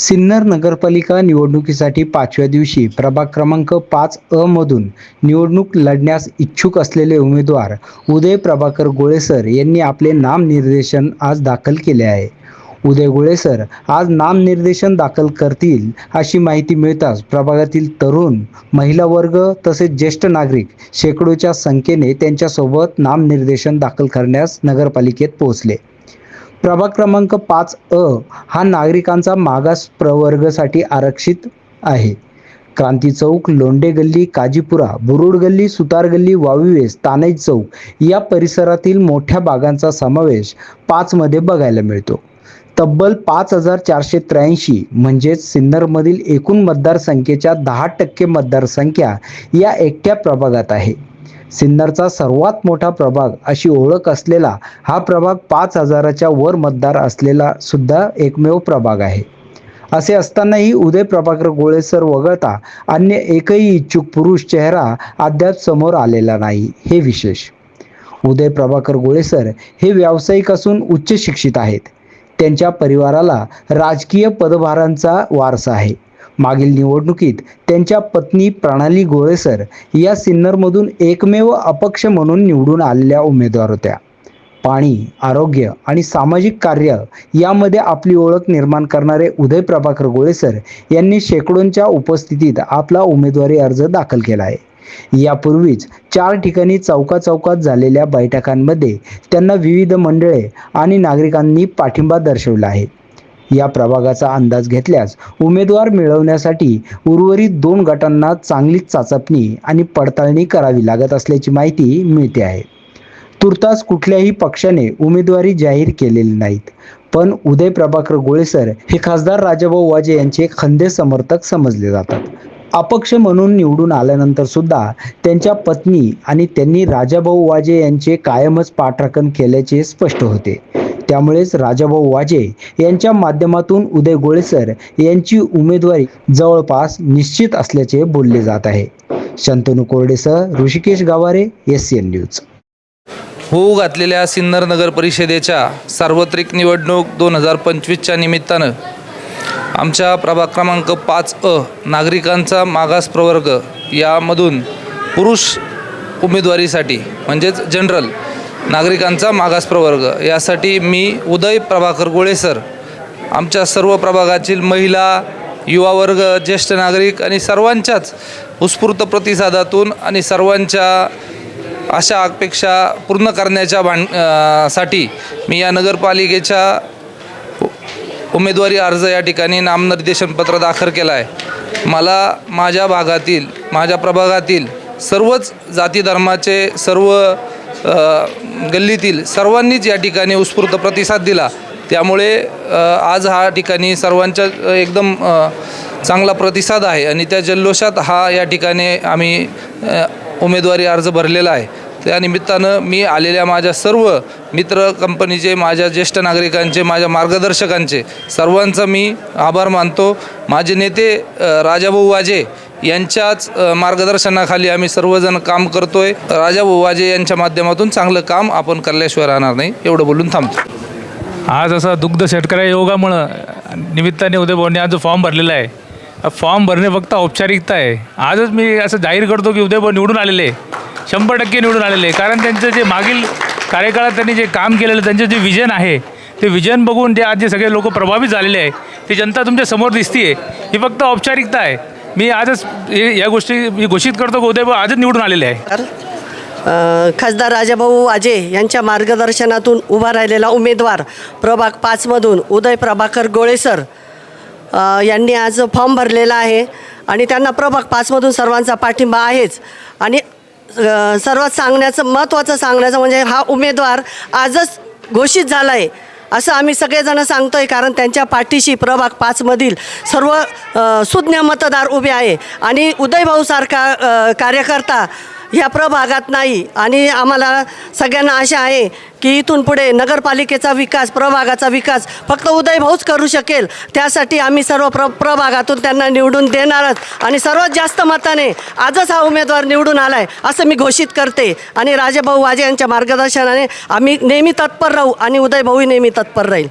सिन्नर नगरपालिका निवडणुकीसाठी पाचव्या दिवशी प्रभाग क्रमांक पाच अ मधून निवडणूक लढण्यास इच्छुक असलेले उमेदवार उदय प्रभाकर गोळेसर यांनी आपले नामनिर्देशन आज दाखल केले आहे. उदय गोळेसर आज नामनिर्देशन दाखल करतील अशी माहिती मिळताच प्रभागातील तरुण महिला वर्ग तसेच ज्येष्ठ नागरिक शेकडोच्या संख्येने त्यांच्यासोबत नामनिर्देशन दाखल करण्यास नगरपालिकेत पोहोचले. प्रभाग क्रमांक पाच अ हा नागरिकांचा मागास प्रवर्गासाठी आरक्षित आहे. क्रांती चौक लोंडे गल्ली काजीपुरा बुरुड गल्ली सुतार गल्ली वावीवेस तानेज चौक या परिसरातील मोठ्या बागांचा समावेश पाचमध्ये बघायला मिळतो. तब्बल पाच हजार चारशे त्र्याऐंशी म्हणजेच सिन्नरमधील एकूण मतदारसंख्येच्या दहा टक्के मतदारसंख्या या एकट्या प्रभागात आहे. सिन्नरचा सर्वात मोठा प्रभाग अशी ओळख असलेला हा प्रभाग पाच हजाराच्या वर मतदार असलेला सुद्धा एकमेव प्रभाग आहे. असे असतानाही उदय प्रभाकर गोळेसर वगळता अन्य एकही इच्छुक पुरुष चेहरा अद्याप समोर आलेला नाही हे विशेष. उदय प्रभाकर गोळेसर हे व्यावसायिक असून उच्च शिक्षित आहेत. त्यांच्या परिवाराला राजकीय पदभारांचा वारसा आहे. मागील निवडणुकीत त्यांच्या पत्नी प्रणाली गोळेसर या सिन्नरमधून एकमेव अपक्ष म्हणून निवडून आलेल्या उमेदवार होत्या. पाणी आरोग्य आणि सामाजिक कार्य यामध्ये आपली ओळख निर्माण करणारे उदय प्रभाकर गोळेसर यांनी शेकडोंच्या उपस्थितीत आपला उमेदवारी अर्ज दाखल केला आहे. यापूर्वीच चार ठिकाणी चौका चौकात झालेल्या बैठकांमध्ये त्यांना विविध मंडळे आणि नागरिकांनी पाठिंबा दर्शवला आहे. या प्रभागाचा अंदाज घेतल्यास उमेदवार मिळवण्यासाठी उर्वरित दोन गटांना चांगलीच चाचपणी आणि पडताळणी करावी लागत असल्याची माहिती मिळते आहे. तुर्तास कुठल्याही पक्षाने उमेदवारी जाहीर केलेली नाहीत पण उदय प्रभाकर गोळेसर हे खासदार राजाभाऊ वाजे यांचे खंदे समर्थक समजले जातात. अपक्ष म्हणून निवडून आल्यानंतर सुद्धा त्यांच्या पत्नी आणि त्यांनी राजाभाऊ वाजे यांचे कायमच पाठराखण केल्याचे स्पष्ट होते. त्यामुळेच राजाभाऊ वाजे यांच्या माध्यमातून उदय गोळेसर यांची उमेदवारी जवळपास निश्चित असल्याचे बोलले जात आहे. Shantanu कोरडेसह Rishikesh Gaware S N news होऊ घातलेल्या सिन्नर नगर परिषदेच्या सार्वत्रिक निवडणूक दोन हजार पंचवीसच्या निमित्तानं आमच्या प्रभाग क्रमांक पाच अ नागरिकांचा मागास प्रवर्ग यामधून पुरुष उमेदवारीसाठी म्हणजेच जनरल नागरिकांचा मागास प्रवर्ग. यासाठी मी उदय प्रभाकर गोळे सर आमच्या सर्व प्रभागातील महिला युवा वर्ग ज्येष्ठ नागरिक आणि सर्वांच्याच उत्स्फूर्त प्रतिसादातून आणि सर्वांच्या अशा अपेक्षा पूर्ण करण्याच्या भांडसाठी मी या नगरपालिकेच्या उमेदवारी अर्ज या ठिकाणी नामनिर्देशनपत्र दाखल केला आहे मला माझ्या भागातील माझ्या प्रभागातील सर्वच जाती धर्माचे सर्व गल्लीतील सर्वांनीच या ठिकाणी उत्स्फूर्त प्रतिसाद दिला. त्यामुळे आज हा ठिकाणी सर्वांच्या एकदम चांगला प्रतिसाद आहे आणि त्या जल्लोषात हा या ठिकाणी आम्ही उमेदवारी अर्ज भरलेला आहे. त्या निमित्तानं मी आलेल्या माझ्या सर्व मित्र कंपनीचे माझ्या ज्येष्ठ नागरिकांचे माझ्या मार्गदर्शकांचे सर्वांचा मी आभार मानतो. माझे नेते राजाभाऊ वाजे यांच्याच मार्गदर्शनाखाली आम्ही सर्वजण काम करतोय. राजा वाजे यांच्या माध्यमातून चांगलं काम आपण करल्याशिवाय राहणार नाही. एवढं बोलून थांबतो. आज असं दुग्ध शेतकऱ्या योगामुळं निमित्ताने उदय भाऊंनी आज जो फॉर्म भरलेला आहे फॉर्म भरणे फक्त औपचारिकता आहे. आजच मी असं जाहीर करतो की उदय भाऊ निवडून आलेले आहे. शंभर टक्के निवडून आलेले कारण त्यांचं जे मागील कार्यकाळात त्यांनी जे काम केलेलं त्यांचं जे विजन आहे ते विजन बघून जे आज जे सगळे लोक प्रभावित झालेले आहे ती जनता तुमच्यासमोर दिसते ही फक्त औपचारिकता आहे. मी आजच हे- या गोष्टी मी घोषित करतो की उदय आजच निवडून आलेले आहे. अ, खासदार राजाभाऊ वाजे यांच्या मार्गदर्शनातून उभा राहिलेला उमेदवार प्रभाग पाचमधून उदय प्रभाकर गोळेसर अ, यांनी आज फॉर्म भरलेला आहे आणि त्यांना प्रभाग पाचमधून सर्वांचा पाठिंबा आहेच. आणि अ, सर्वात सांगण्याचं महत्त्वाचं सांगण्याचं म्हणजे हा उमेदवार आजच घोषित झाला आहे असं आम्ही सगळेजण आहे कारण त्यांच्या पाठीशी प्रभाग पाचमधील सर्व सुज्ञ मतदार उभे आहे. आणि उदयभाऊसारखा कार्यकर्ता ह्या प्रभागात नाही. आणि आम्हाला सगळ्यांना आशा आहे की इथून पुढे नगरपालिकेचा विकास प्रभागाचा विकास फक्त उदयभाऊच करू शकेल. त्यासाठी आम्ही सर्व प्र प्रभागातून त्यांना निवडून देणारच आणि सर्वात जास्त मताने आजच हा उमेदवार निवडून आला आहे असं मी घोषित करते. आणि राजेभाऊ वाजे यांच्या मार्गदर्शनाने आम्ही नेहमी तत्पर राहू आणि उदयभाऊही नेहमी तत्पर राहील.